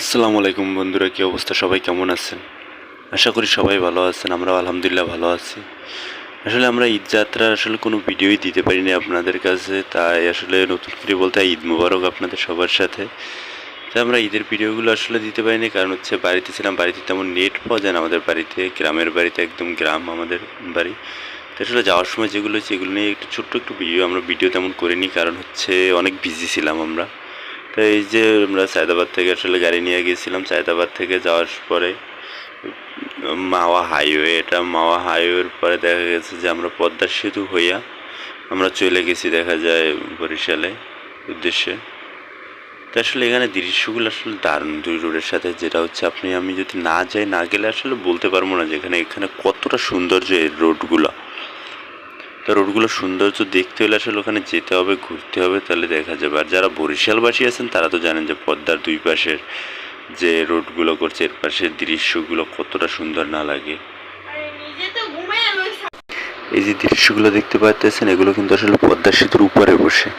আসসালামু আলাইকুম বন্ধুরা, কি অবস্থা? সবাই কেমন আছেন? আশা করি সবাই ভালো আছেন, আমরাও আলহামদুলিল্লাহ ভালো আছি। আসলে আমরা ঈদ যাত্রার আসলে কোনো ভিডিওই দিতে পারিনি আপনাদের কাছে, তাই আসলে নতুন করে বলতে ঈদ মুবারক আপনাদের সবার সাথে। তাই আমরা ঈদের ভিডিওগুলো আসলে দিতে পারিনি, কারণ হচ্ছে বাড়িতে ছিলাম, বাড়িতে তেমন নেট পাওয়া যায় না আমাদের বাড়িতে, গ্রামের বাড়িতে একদম গ্রাম আমাদের বাড়ি। তো আসলে যাওয়ার সময় যেগুলো এগুলো নিয়ে একটু ছোট্ট একটু ভিডিও আমরা ভিডিও তেমন করিনি, কারণ হচ্ছে অনেক বিজি ছিলাম আমরা। তো এই যে আমরা সায়দাবাদ থেকে আসলে গাড়ি নিয়ে গিয়েছিলাম সায়দাবাদ থেকে যাওয়ার পরে, মাওয়া হাইওয়ে, এটা মাওয়া হাইওয়ের পরে দেখা গেছে যে আমরা পদ্মা সেতু হইয়া আমরা চলে গেছি দেখা যায় বরিশালে উদ্দেশ্যে। তো আসলে এখানে দৃশ্যগুলো আসলে দারুণ দুই রোডের সাথে, যেটা হচ্ছে আপনি, আমি যদি না যাই, না গেলে আসলে বলতে পারব না যে এখানে এখানে কতটা সৌন্দর্য এই রোডগুলো। তো রোডগুলো সৌন্দর্য দেখতে হলে আসলে ওখানে যেতে হবে, ঘুরতে হবে, তাহলে দেখা যাবে। আর যারা বরিশালবাসী আছেন, তারা তো জানেন যে পদ্মার দুই পাশের যে রোডগুলো করছে, এর পাশের দৃশ্যগুলো কতটা সুন্দর না লাগে। এই যে দৃশ্যগুলো দেখতে পাচ্ছেন এগুলো কিন্তু আসলে পদ্মা সেতুর উপরে বসে।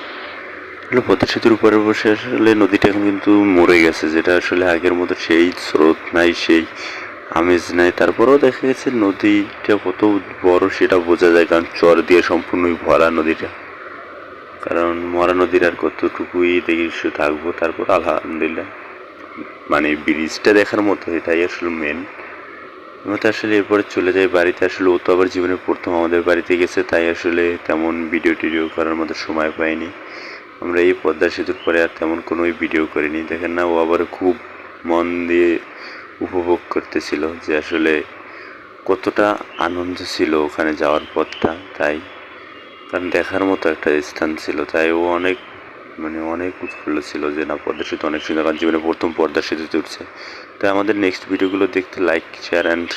আসলে পদ্মা সেতুর উপরে বসে আসলে নদীটা এখন কিন্তু মরে গেছে, যেটা আসলে আগের মতো সেই স্রোত নাই, সেই আমেজ নাই, তারপরেও দেখা গেছে নদীটা কত বড়, সেটা বোঝা যায়, কারণ চর দিয়ে সম্পূর্ণই ভরা নদীটা। কারণ মরা নদীর আর কতটুকুই দৃশ্য থাকব, তারপর আলহামদুলিল্লাহ। মানে ব্রিজটা দেখার মতো, এটাই আসলে মেন তো আসলে এরপরে চলে যাই বাড়িতে, আসলে ও তো আবার জীবনে প্রথম আমাদের বাড়িতে গেছে, তাই আসলে তেমন ভিডিও টিডিও করার মতো সময় পাইনি। আমরা এই পদ্মা সেতুর পরে আর তেমন কোনো ভিডিও করিনি। দেখেন না, ও আবার খুব মন দিয়ে উপভোগ করতেছিল যে আসলে কতটা আনন্দ ছিল ওখানে যাওয়ার পথটা, তাই কারণ দেখার মতো একটা স্থান ছিল। তাই ও অনেক মানে অনেক উৎফুল্ল ছিল যে না পদ্মা সেতু অনেক সুন্দর, কারণ জীবনে প্রথম পদ্মা সেতুতে উঠছে তাই আমাদের নেক্সট ভিডিওগুলো দেখতে লাইক শেয়ার অ্যান্ড